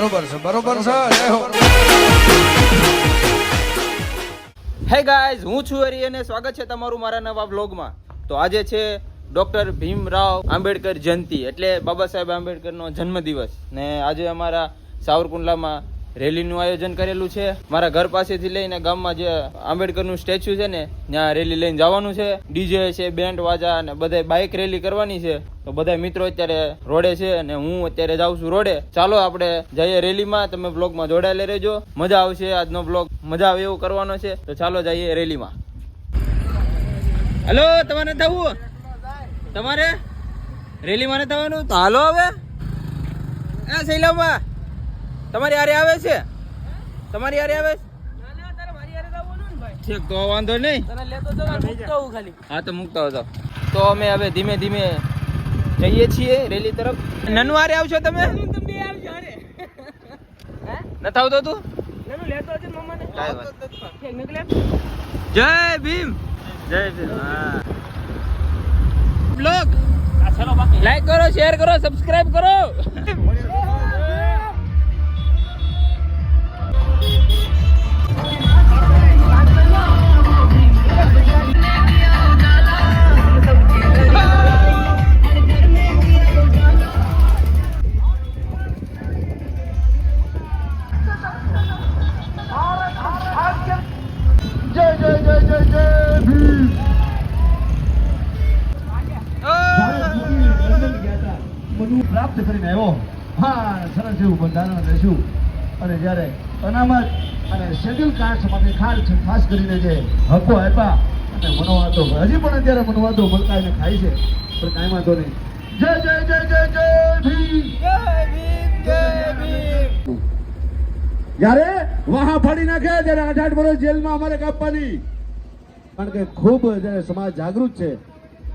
બરોબર છે બરોબર છે હે. ગાઈઝ હું છું હરી અને સ્વાગત છે તમારું મારા નવા વ્લોગમાં તો આજે છે ડૉક્ટર ભીમરાવ આંબેડકર જયંતિ, એટલે બાબા સાહેબ આંબેડકરનો જન્મદિવસ. ને આજે અમારા સાવરકુંડલામાં રેલીનું આયોજન કરેલું છે. મારા ઘર પાસેથી લઈને ગામમાં જે આંબેડકરનું સ્ટેચ્યુ છે ને, ત્યાં રેલી લઈને જવાનું છે. ડીજે છે, બેન્ડ વાજા અને બધા બાઇક રેલી કરવાની છે. તો બધા મિત્રો અત્યારે રોડે છે અને હું અત્યારે જાઉં છું રોડે. ચાલો આપણે જઈએ રેલીમાં. તમે બ્લોગમાં જોડાયેલા રહેજો. મજા આવશે આજનો બ્લોગ. મજા આવે એવું કરવાનો છે. તો ચાલો જઈએ રેલીમાં. હલો, તમારે થવું તમારે? રેલીમાં થવાનું તો હાલો હવે. એ શૈલાબા. તમારી હારે આવે છે? તમારી હારે આવે છે? ઠીક તો વાંધો નહીં. હા તો મૂકતા હતો તો. અમે હવે ધીમે ધીમે જઈએ છીએ રેલી તરફ. નનવારે આવશો તમે? નથી આવતો તું. જય ભીમ. જય ભીમ હા. બ્લોગ લાઈક કરો શેર કરો સબસ્ક્રાઇબ કરો. બધું પ્રાપ્ત કરીને આવ્યો. હા સરસ એવું બંધારણ રહેશું. અને જ્યારે અનામત અને શેડ્યુલ કાસ્ટ માટે ખાસ ખાસ કરીને જે હકો આપ્યા અને મનોવાદો હજી પણ અત્યારે મનોવાદો મલકાઈને ખાય છે. પણ કાંઈ વાંધો નહીં. જય જય જય જય જય ભીમ! જય ભીમ જય ભીમ! જ્યારે વાહા ફાડી નાખે ત્યારે આઠ આઠ વર્ષ જેલમાં અમારે કાપવાની. કારણ કે ખૂબ સમાજ જાગૃત છે.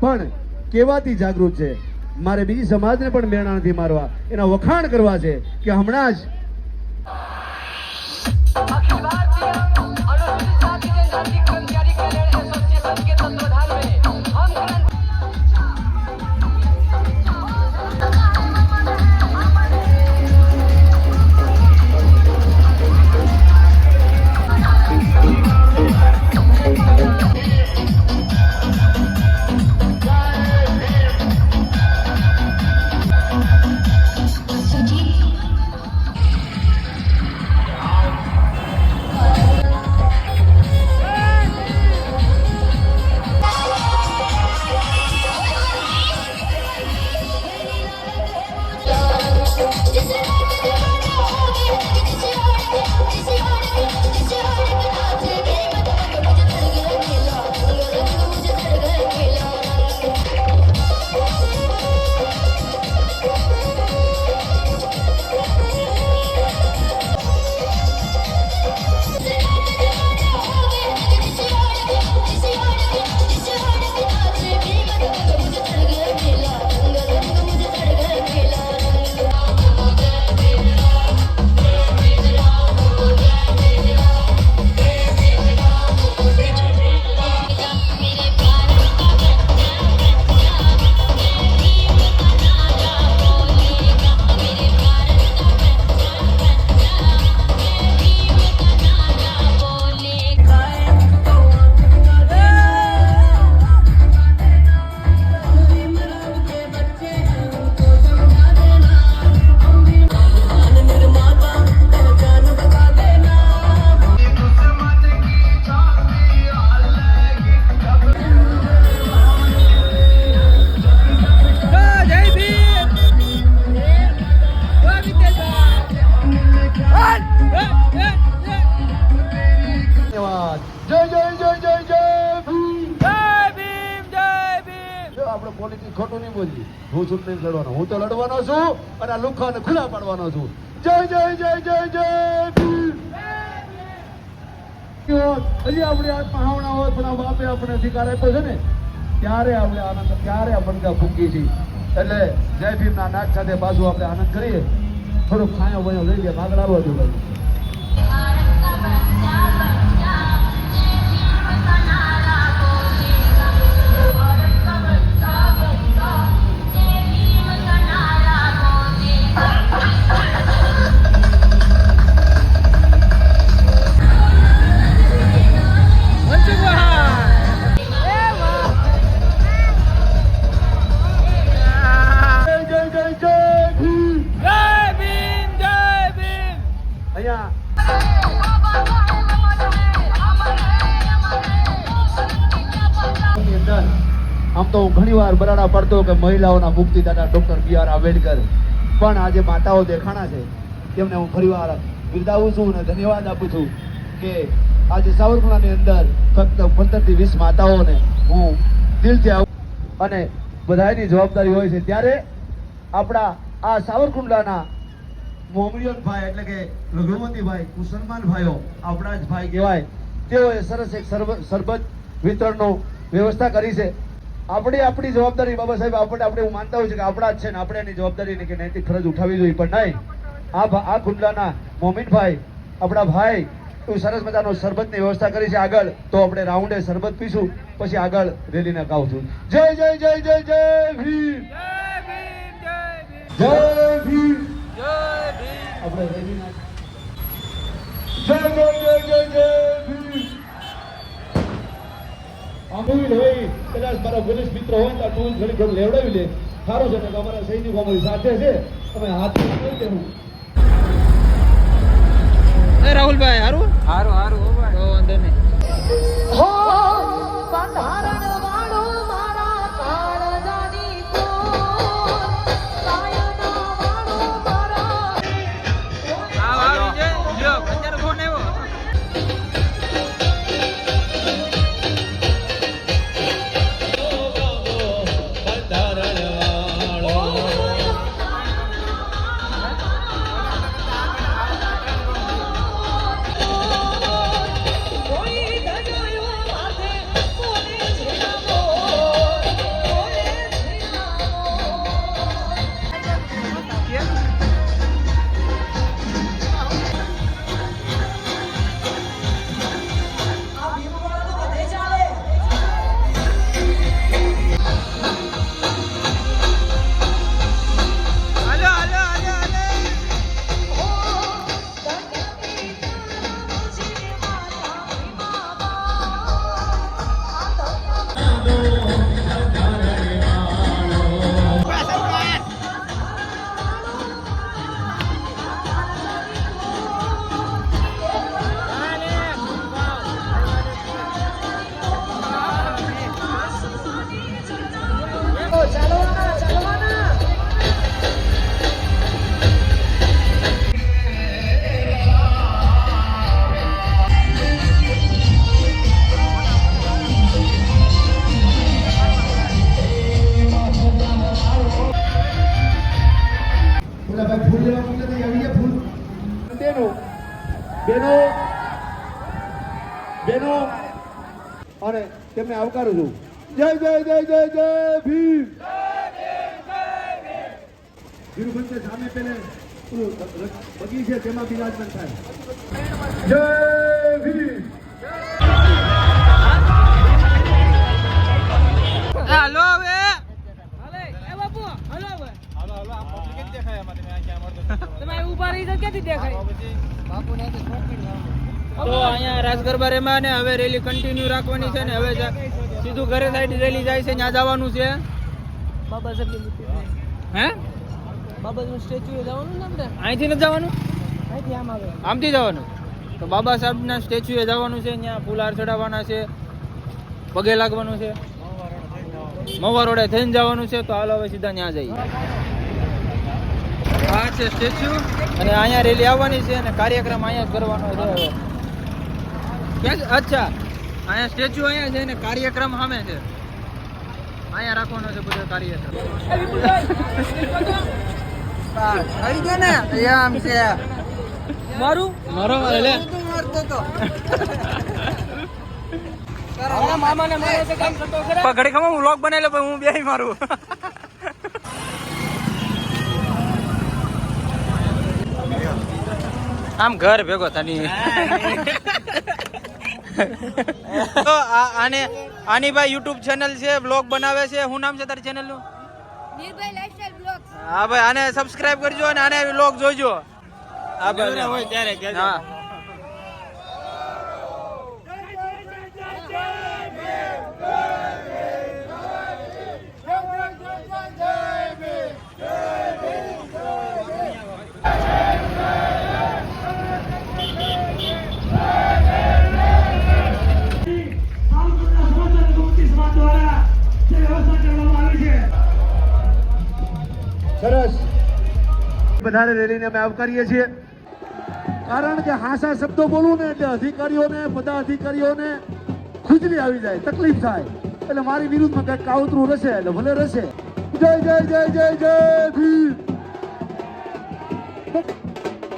પણ કેવાથી જાગૃત છે? મારે બીજી સમાજને પણ મેણા નથી મારવા. એના વખાણ કરવા છે કે હમણાં જ અખબાર ખોટું નહીં બોલીએ. હું ચૂંટણી લડવાનો હું તો લડવાનો છું અને આ લુખાને ખુલ્લા પાડવાનો છું. જય જય જય જય જય હજી આપણે આ હાવણા હોય, પણ બાપે આપણે અધિકાર આપ્યો છે ને, ત્યારે આપણે આનંદ, ત્યારે આ બનકા ફૂંકી છીએ. એટલે જય ભીમના નાક સાથે બાજુ આપણે આનંદ કરીએ. થોડુંક ખાયો વયો લઈ લે, ભાગડાવો દો ભાઈ આમ તો હું ઘણી વાર બરાડા પડતો કે મહિલાઓના મુક્તિ દાદા ડોક્ટર બી આર આંબેડકર. પણ આજે માતાઓ દેખાણા છે. તેમને હું ફરીવાર બિરદાવું છું અને ધન્યવાદ આપું છું કે આજે સાવરકુંડલાની અંદર ફક્ત પંદરથી વીસ માતાઓને હું દિલથી આવું અને બધાની જવાબદારી હોય છે. ત્યારે આપણા આ સાવરકુંડલાના મોમડિયનભાઈ એટલે કે રઘુવંતીભાઈ મુસલમાનભાઈઓ આપણા જ ભાઈ કહેવાય, તેઓએ સરસ એક સરબ- સરબત વિતરણનો વ્યવસ્થા કરી છે. આપણે આપણી જવાબદારી બાબા સાહેબ આપણે આપણે એવું માનતા હોય છે કે આપણા જ છે ને આપણે એની જવાબદારી કે નૈતિક ફરજ ઉઠાવી જોઈએ પણ નહીં. આ આ કુંડલાના મોમીનભાઈ આપણા ભાઈ એવું સરસ મજાનો શરબતની વ્યવસ્થા કરી છે. આગળ તો આપણે રાઉન્ડે શરબત પીશું પછી આગળ રેલીને ગાવશું જય જય જય જય જય ભીમ. જય ભીમ. આપણે રેલીના જય જય જય જય જય ભીમ. આંબુવી હોય કદાચ મારા પોલીસ મિત્ર હોય તો તું ઘડી ઘડી લેવડાવી લે. સારું છે ને કે અમારા સૈનિકો અમારી સાથે છે. અમે હાથ જોડી દેવું એ રાહુલભાઈ હારું? હારું હારું હો ભાઈ. તો વાંધો નહીં. તેમને આવકારું છું. જય જય જય જય જય ભીમ. ધીરુભાઈ સામે પેલે બગી છે તેમાં બિરાજમાન થાય. જય ભીમ. એ હાલો હવે. તો અહીંયા રાસ ગરબા રેમાં ને હવે રેલી કન્ટિન્યુ રાખવાની છે ને હવે સીધું ઘરે સાઈડ રેલી જાય છે ત્યાં જવાનું છે. બાબા સાહેબ હે? બાબા સાહેબ સ્ટેચ્યુ જવાનું ને આપણે અહીંથી નથી જવાનું? અહીંથી આમ આવે. આમથી જવાનું? તો બાબા સાહેબના સ્ટેચ્યુએ જવાનું છે ત્યાં ફૂલહાર ચડાવવાના છે પગે લાગવાનું છે. મવા રોડે થઈને જવાનું છે તો હાલો હવે સીધા ત્યાં જઈએ. આ છે સ્ટેચ્યુ અને અહીંયા રેલી આવવાની છે અને કાર્યક્રમ અહીંયા જ કરવાનો છે હવે. છે? અચ્છા. અહીંયા સ્ટેચ્યુ અહીંયા છે ને કાર્યક્રમ સામે છે. અહીંયા રાખવાનો છે બધો કાર્યક્રમ. આવી ગયા ને? આમ છે. મારું? મારો લે. મારતો તો. મામાને મારે છે કામ થતો ખરા. પણ ઘડી ખબર હું લોક બનાવી લે હું બે મારું. આમ ઘર ભેગો થની તો આ- આને આની ભાઈ યુટ્યુબ ચેનલ છે વ્લોગ બનાવે છે. શું નામ છે તારી ચેનલનું? નિર્ભય લાઈફસ્ટાઈલ બ્લોગ્સ હા ભાઈ આને સબસ્ક્રાઇબ કરજો અને આને વ્લોગ જોજો હા ભાઈ. હા. વધારે રેલીને અમે આવકારીએ છીએ. કારણ કે હાસા શબ્દો બોલું ને એટલે અધિકારીઓને બધા અધિકારીઓને ખુજલી આવી જાય, તકલીફ થાય. એટલે મારી વિરુદ્ધમાં કંઈક કાવતરું રહેશે એટલે ભલે રહેશે. જય જય જય જય જય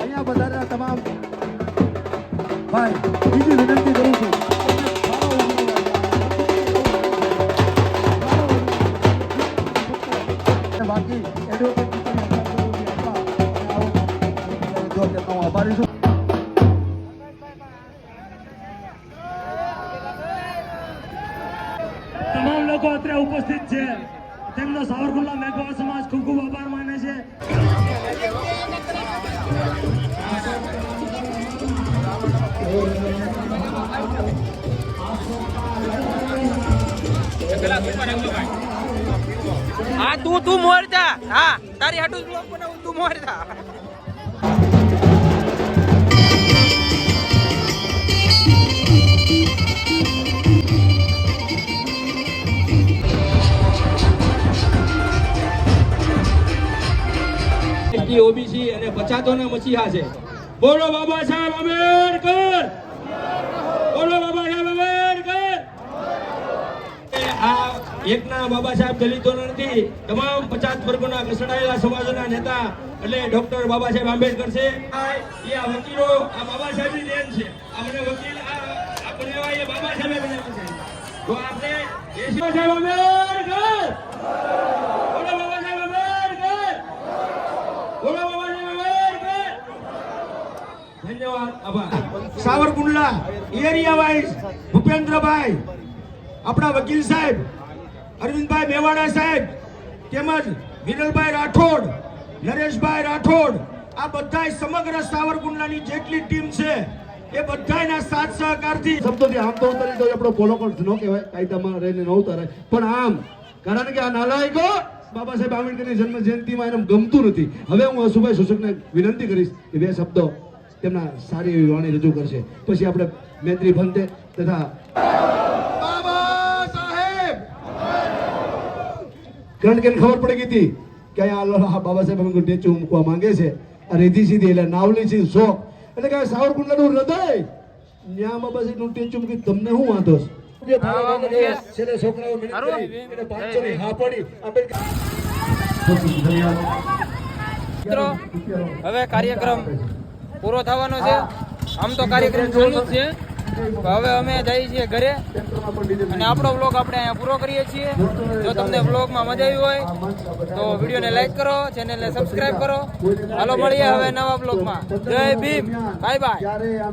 અહીંયા વધારેલા તમામ ભાઈ, બીજી વિનંતી કરું છું. બાકી એડવોકેટ હું તમામ લોકો અત્યારે ઉપસ્થિત છે. તેમનો સાવરકુંડલા મેઘવા સમાજ ખૂબ ખૂબ આભાર માને છે. હા, તું તું મોર જા. હા, તારી હાટુ બનાવું તું મોર ઓબીસી મસીહા છે. બોલો બાબા સાહેબ, આંબેડકર! બોલો બાબા સાહેબ, આંબેડકર! આ એકના બાબા સાહેબ દલિતોના નથી, તમામ પચાસ વર્ગોના ઘસડાયેલા સમાજોના નેતા એટલે ડોક્ટર બાબા સાહેબ આંબેડકર છે. એ આ વકીલો, આ બાબા સાહેબની દેન છે. આપણે વકીલ આપણે બાબા સાહેબે બનાવ્યું છે. તો આપણે સાહેબ, આંબેડકર બોલો બાબા સાહેબ આંબેડકર બોલો બાબા સાહેબ આંબેડકર ધન્યવાદ આભાર સાવરકુંડલા એરિયા વાઇઝ ભૂપેન્દ્રભાઈ, આપણા વકીલ સાહેબ, અરવિંદભાઈ મેવાડા સાહેબ, તેમજ વિરલભાઈ રાઠોડ, નરેશભાઈ રાઠોડ, આ બધા સમગ્ર સાવરકુંડલાની જેટલી ટીમ છે, એ બધાના સાથ સહકારથી શબ્દોથી આમ તો ઉતરી તો આપણો પોલો પણ ન કહેવાય, કાયદામાં રહીને ન ઉતારાય. પણ આમ, કારણ કે આ નાલાયકો બાબા સાહેબ આંબેડકરની જન્મ જયંતિમાં એને ગમતું નથી. હવે હું હસુભાઈ શોષકને વિનંતી કરીશ કે બે શબ્દો તેમના સારી એવી વાણી રજૂ કરશે. પછી આપણે મેત્રી ભંતે તથા કારણ કે ખબર પડી ગઈ હતી કે અહીંયા બાબા સાહેબ અમે ટેચું મૂકવા માંગે છે. આ રેધી સીધી એટલે નાવલી છે શોખ એટલે કે સાવરકુંડલાનું હૃદય! ન્યા બાબા સાહેબનું ટેચું મૂકી તમને શું વાંધો છે? છોકરાઓ હા પડી. મિત્રો હવે કાર્યક્રમ પૂરો થવાનો છે. આમ તો કાર્યક્રમ ચાલુ જ છે. તો હવે અમે જઈએ છીએ ઘરે. અને આપણો બ્લોગ આપણે અહીંયા પૂરો કરીએ છીએ. જો તમને બ્લોગમાં મજા આવી હોય તો વિડીયોને લાઈક કરો ચેનલને સબસ્ક્રાઈબ કરો. હાલો મળીએ હવે નવા બ્લોગમાં જય ભીમ. Bye bye